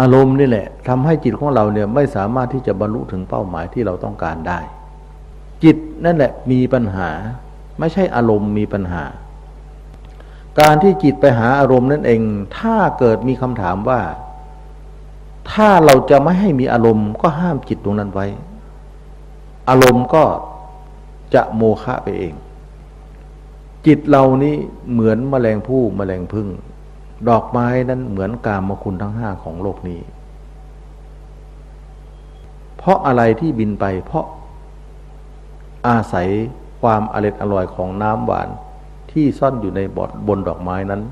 อารมณ์นี่แหละทำให้จิตของเราเนี่ยไม่สามารถที่จะบรรลุถึงเป้าหมายที่เราต้องการได้ จิตนั่นแหละมีปัญหา ไม่ใช่อารมณ์มีปัญหา การที่จิตไปหาอารมณ์นั่นเอง ถ้าเกิดมีคำถามว่า ถ้าเราจะไม่ให้มีอารมณ์ก็ห้ามจิตตรงนั้นไว้ อารมณ์ก็จะโมฆะไปเอง จิตเรานี้เหมือนแมลงผู้แมลงพึ่ง ดอกไม้นั้นเหมือนกามคุณทั้งห้าของโลกนี้ เพราะอะไรที่บินไป เพราะอาศัยความอร่อยอร่อยของน้ำหวานที่ซ่อนอยู่ในบอดบนดอกไม้นั้น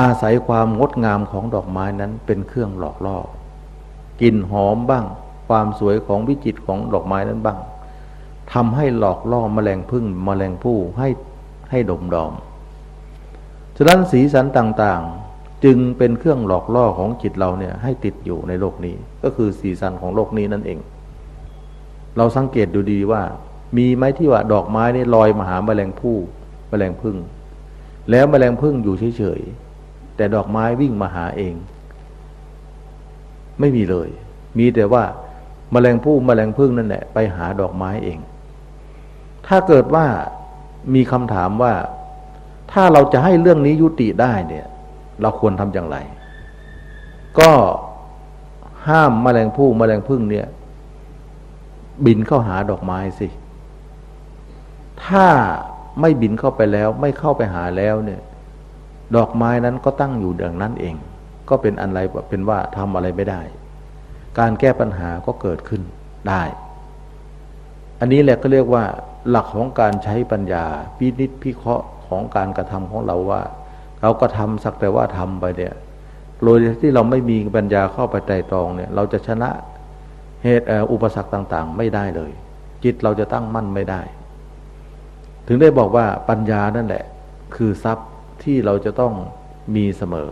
อาศัยความงดงามของดอกไม้นั้นเป็นเครื่องหลอกล่อกลิ่นหอมบ้าง ความสวยของวิจิตของดอกไม้นั้นบ้างทำให้หลอกล่อมแมลงพึ่งมแมลงผู้ให้ให้ดมดอม ฉะนั้นสีสันต่างๆ จึงเป็นเครื่องหลอกล่อของจิตเราเนี่ยให้ติดอยู่ในโลกนี้ ก็คือสีสันของโลกนี้นั่นเอง เราสังเกตดูดีว่า มีไหมที่ว่าดอกไม้นี่ลอยมาหาแมลงผู้แมลงพึ่ง แล้วแมลงพึ่งอยู่เฉยๆแต่ดอกไม้วิ่งมาหาเอง ไม่มีเลย มีแต่ว่าแมลงผู้แมลงพึ่งนั่นแหละไปหาดอกไม้เอง ถ้าเกิดว่ามีคำถามว่า ถ้าเราจะให้เรื่องนี้ยุติได้เนี่ย เราควรทำอย่างไร ก็ห้ามมแมลงผู้มแมลงพึ่งเนี่ย บินเข้าหาดอกไม้สิ ถ้าไม่บินเข้าไปแล้ว ไม่เข้าไปหาแล้วเนี่ย ดอกไม้นั้นก็ตั้งอยู่ดังนั้นเอง ก็เป็นอันไรเป็นว่าทำอะไรไม่ได้ การแก้ปัญหาก็เกิดขึ้นได้ อันนี้แหละก็เรียกว่า หลักของการใช้ปัญญาพินิจพิเคราะห์ ของการกระทำของเราว่า เราก็ทำสักแต่ว่าทำไปเนี่ยโดยที่เราไม่มีปัญญาเข้าไปไตรตรองเนี่ย เราจะชนะเหตุอุปสรรคต่าง ๆ ไม่ได้เลย จิตเราจะตั้งมั่นไม่ได้ ถึงได้บอกว่าปัญญานั่นแหละ คือทรัพย์ที่เราจะต้องมีเสมอ